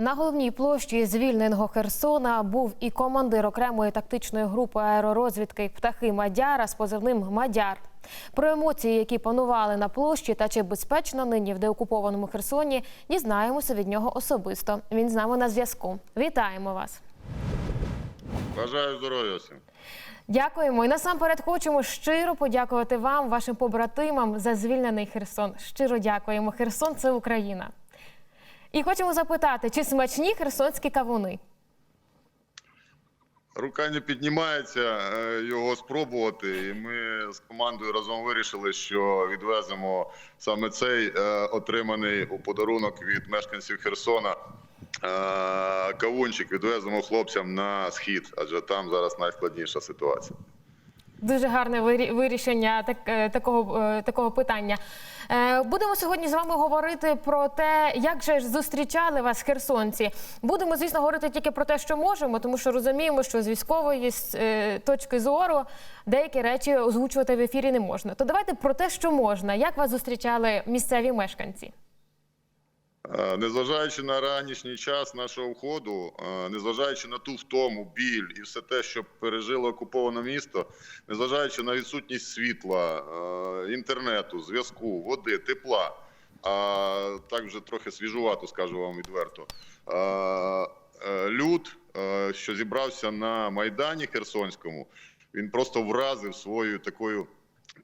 На головній площі звільненого Херсона був і командир окремої тактичної групи аеророзвідки птахи Мадяра з позивним Мадяр. Про емоції, які панували на площі, та чи безпечно нині в деокупованому Херсоні, дізнаємося від нього особисто. Він з нами на зв'язку. Вітаємо вас! Бажаю здоров'я всім. Дякуємо і насамперед хочемо щиро подякувати вам, вашим побратимам, за звільнений Херсон. Щиро дякуємо. Херсон це Україна. І хочемо запитати, чи смачні херсонські кавуни? Рука не піднімається е, його спробувати. І ми з командою разом вирішили, що відвеземо саме цей е, отриманий у подарунок від мешканців Херсона. е, Кавунчик відвеземо хлопцям на схід, адже там зараз найскладніша ситуація. Дуже гарне вирі- вирішення так, е, такого, е, такого питання. Е, Будемо сьогодні з вами говорити про те, як же зустрічали вас херсонці. Будемо, звісно, говорити тільки про те, що можемо, тому що розуміємо, що з військової точки зору деякі речі озвучувати в ефірі не можна. То давайте про те, що можна. Як вас зустрічали місцеві мешканці? Е, Незважаючи на ранішній час нашого входу, е, незважаючи на ту втому, біль і все те, що пережило окуповане місто, незважаючи на відсутність світла, е, інтернету, зв'язку, води, тепла, а так вже трохи свіжувато, скажу вам відверто. Люд, що зібрався на майдані Херсонському, він просто вразив своєю такою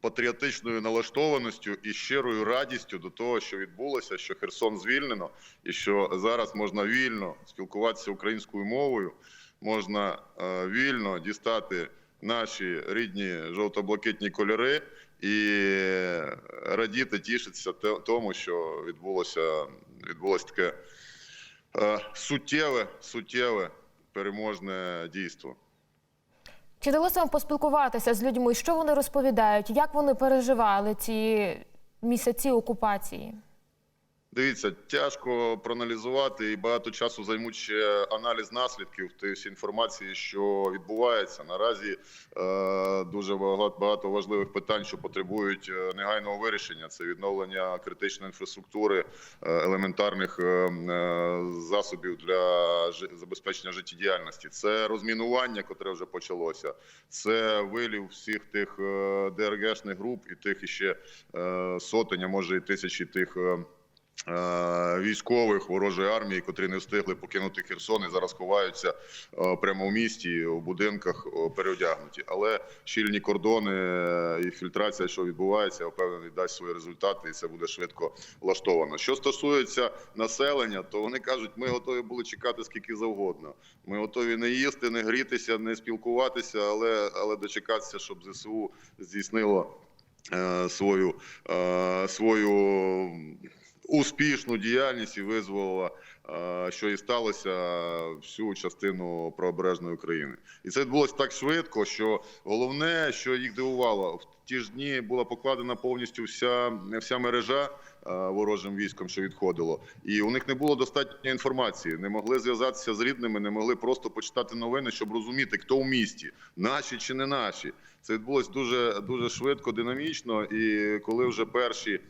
патріотичною налаштованістю і щирою радістю до того, що відбулося, що Херсон звільнено, і що зараз можна вільно спілкуватися українською мовою, можна е, вільно дістати наші рідні жовто-блакитні кольори і радіти, тішитися тому, що відбулося, відбулося таке е, суттєве, суттєве переможне дійство. Чи вдалося вам поспілкуватися з людьми? Що вони розповідають? Як вони переживали ці місяці окупації? Дивіться, тяжко проаналізувати і багато часу займуть ще аналіз наслідків тієї інформації, що відбувається. Наразі е, дуже багато, важливих питань, що потребують е, негайного вирішення. Це відновлення критичної інфраструктури, е, елементарних е, засобів для забезпечення життєдіяльності. Це розмінування, котре вже почалося. Це вилів всіх тих ДРГшних груп і тих іще сотень, а може і тисячі тих. Е, Військових ворожої армії, котрі не встигли покинути Херсон і зараз ховаються е, прямо в місті у будинках е, переодягнуті. Але щільні кордони і фільтрація, що відбувається, я впевнений, дасть свої результати, і це буде швидко влаштовано. Що стосується населення, то вони кажуть, ми готові були чекати скільки завгодно. Ми готові не їсти, не грітися, не спілкуватися, але але дочекатися, щоб ЗСУ здійснило е, свою, е, свою успішну діяльність і визволила, е, що і сталося всю частину правобережної України. І це відбулося так швидко, що головне, що їх дивувало, в ті ж дні була покладена повністю вся, вся мережа. е, Ворожим військом, що відходило, і у них не було достатньо інформації. Не могли зв'язатися з рідними, не могли просто почитати новини, щоб розуміти, хто в місті, наші чи не наші. Це відбулось дуже дуже швидко, динамічно. І коли вже перші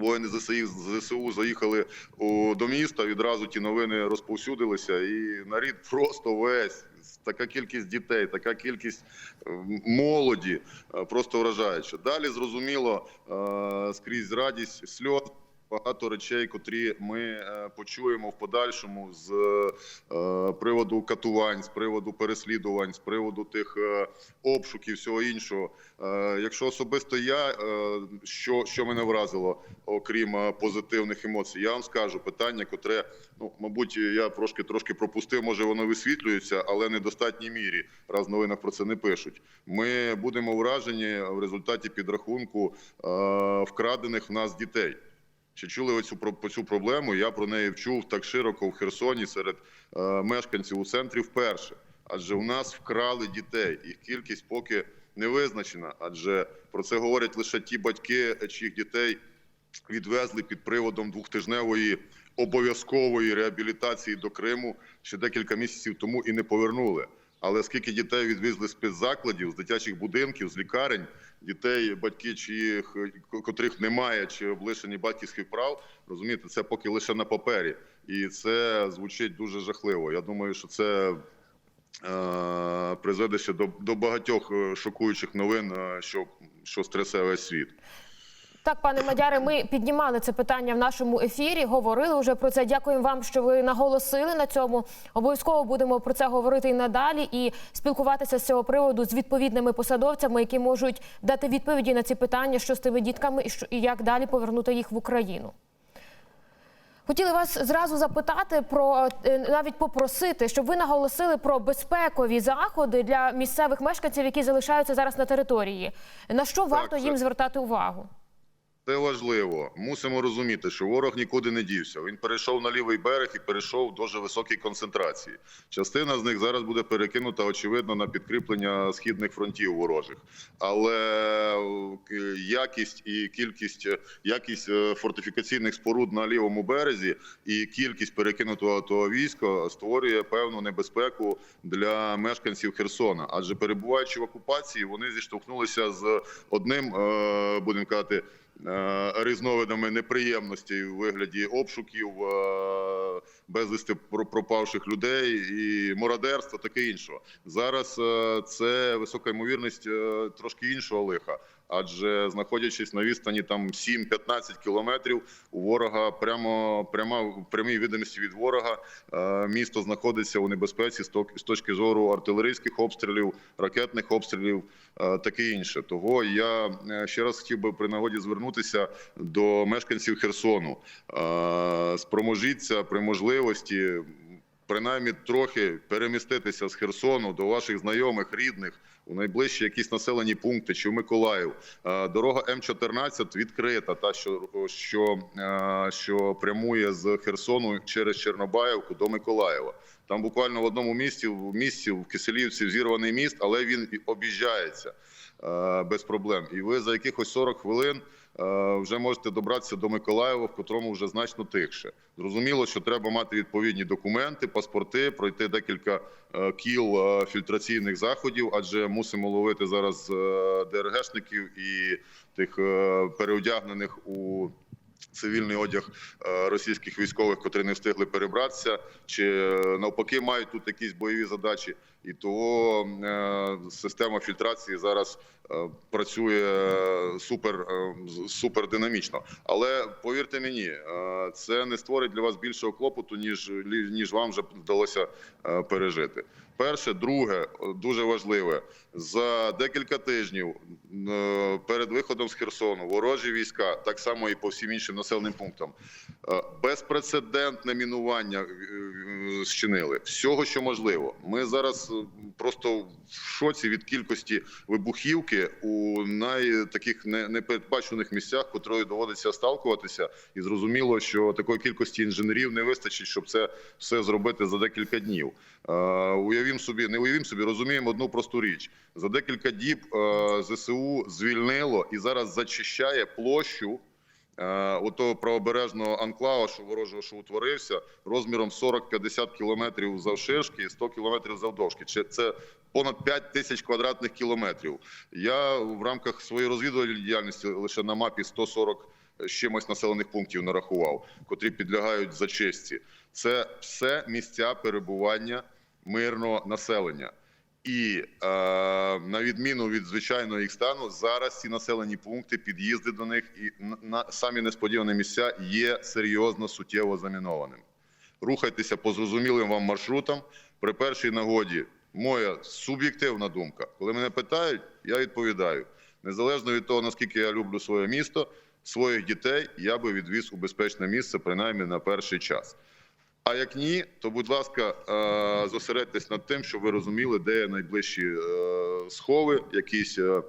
Воїни ЗСУ, ЗСУ заїхали у, до міста. Відразу ті новини розповсюдилися, і нарід просто весь така кількість дітей, така кількість е, молоді е, просто вражаюча. Далі зрозуміло е, скрізь радість, сльоз. Багато речей, котрі ми е, почуємо в подальшому з е, приводу катувань, з приводу переслідувань, з приводу тих е, обшуків, всього іншого. Якщо особисто я, що, що мене вразило, окрім позитивних емоцій, я вам скажу питання, котре, ну мабуть, я трошки трошки пропустив. Може, воно висвітлюється, але не в достатній мірі. Раз в новинах про це не пишуть. Ми будемо вражені в результаті підрахунку вкрадених в нас дітей. Чи чули ви цю про цю проблему? Я про неї вчув так широко в Херсоні серед е, мешканців у центрі вперше. Адже у нас вкрали дітей. Їх кількість поки не визначена. Адже про це говорять лише ті батьки, чиїх дітей відвезли під приводом двохтижневої обов'язкової реабілітації до Криму ще декілька місяців тому і не повернули. Але скільки дітей відвезли з спецзакладів, з дитячих будинків, з лікарень, дітей, батьки, чиїх котрих немає, чи облишені батьківських прав, розумієте, це поки лише на папері. і це звучить дуже жахливо. Я думаю, що це е, призведе ще до, до багатьох е, шокуючих новин, е, що, що стресе весь світ. Так, пане Мадяре, ми піднімали це питання в нашому ефірі, говорили вже про це. Дякуємо вам, що ви наголосили на цьому. Обов'язково будемо про це говорити і надалі, і спілкуватися з цього приводу з відповідними посадовцями, які можуть дати відповіді на ці питання, що з тими дітками, і як далі повернути їх в Україну. Хотіли вас зразу запитати про е, навіть попросити, щоб ви наголосили про безпекові заходи для місцевих мешканців, які залишаються зараз на території. На що варто це- їм звертати увагу? Це важливо. Мусимо розуміти, що ворог нікуди не дівся. Він перейшов на лівий берег і перейшов в дуже високій концентрації. Частина з них зараз буде перекинута, очевидно, на підкріплення східних фронтів ворожих. Але е, якість і кількість е, якість е, фортифікаційних споруд на лівому березі і кількість перекинутого того війська створює певну небезпеку для мешканців Херсона. Адже перебуваючи в окупації, вони зіштовхнулися з одним, будемо казати різновидами неприємностей у вигляді обшуків, е, безвісти про- пропавших людей і мародерства, таке іншого. Зараз е, це висока ймовірність е, трошки іншого лиха. Адже знаходячись на відстані там 7-15 кілометрів, у ворога прямо в прямій видимості від ворога е, місто знаходиться у небезпеці з точки зору артилерійських обстрілів, ракетних обстрілів, е, таке інше. Того я е, ще раз хотів би при нагоді звернутися до мешканців Херсону. Спроможіться при можливості. Принаймні трохи переміститися з Херсону до ваших знайомих, рідних у найближчі якісь населені пункти чи в Миколаїв. Е, Дорога М14 відкрита, та що, що, е, що прямує з Херсону через Чорнобаївку до Миколаєва. Там буквально в одному місці, в місці в Киселівці зірваний міст, але він об'їжджається е, без проблем. І ви за якихось 40 хвилин вже можете добратися до Миколаєва, в котрому вже значно тихше. Зрозуміло, що треба мати відповідні документи, паспорти, пройти декілька е, кіл е, фільтраційних заходів, адже мусимо ловити зараз е, ДРГшників і тих е, переодягнених у цивільний одяг е, російських військових, котрі не встигли перебратися, чи е, навпаки мають тут якісь бойові задачі. І того е, система фільтрації зараз працює супер, супер динамічно. Але повірте мені, це не створить для вас більшого клопоту, ніж ніж вам вже вдалося пережити. Перше, друге, е, дуже важливе. За декілька тижнів е, перед виходом з Херсону ворожі війська, так само і по всім іншим населеним пунктам, е, безпрецедентне мінування зчинили всього, що можливо. Ми зараз е, просто в шоці від кількості вибухівки у найтаких не- непередбачених місцях, котрою доводиться сталкуватися, і зрозуміло, що такої кількості інженерів не вистачить, щоб це все зробити за декілька днів. Е, Уявім собі, не уявім собі, розуміємо одну просту річ: за декілька діб е, ЗСУ звільнило і зараз зачищає площу. Е, Отого правобережного анклава, що ворожого, що утворився, розміром 40-50 кілометрів завширшки і 100 кілометрів завдовжки. Чи це понад 5 тисяч квадратних кілометрів? Я в рамках своєї розвідувальної діяльності лише на мапі 140 з чимось населених пунктів нарахував, котрі підлягають зачистці. Це все місця перебування мирного населення. І е, на відміну від звичайного їх стану, зараз ці населені пункти, під'їзди до них і на, самі несподівані місця є серйозно суттєво замінованими. Рухайтеся по зрозумілим вам маршрутам. При першій нагоді, моя суб'єктивна думка, коли мене питають, я відповідаю. Незалежно від того, наскільки я люблю своє місто, своїх дітей я би відвіз у безпечне місце, принаймні на перший час. А як ні, то будь ласка, е, зосередьтесь над тим, щоб ви розуміли, де найближчі е, схови, якісь е,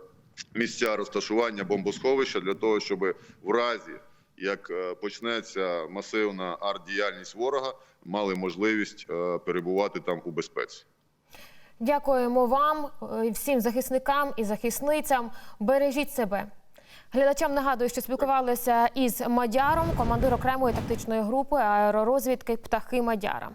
місця розташування бомбосховища для того, щоб в разі як почнеться масивна арт-діяльність ворога, мали можливість перебувати там у безпеці. Дякуємо вам, всім захисникам і захисницям. Бережіть себе. Глядачам нагадую, що спілкувалися із Мадяром, командир окремої тактичної групи аеророзвідки Птахи Мадяра.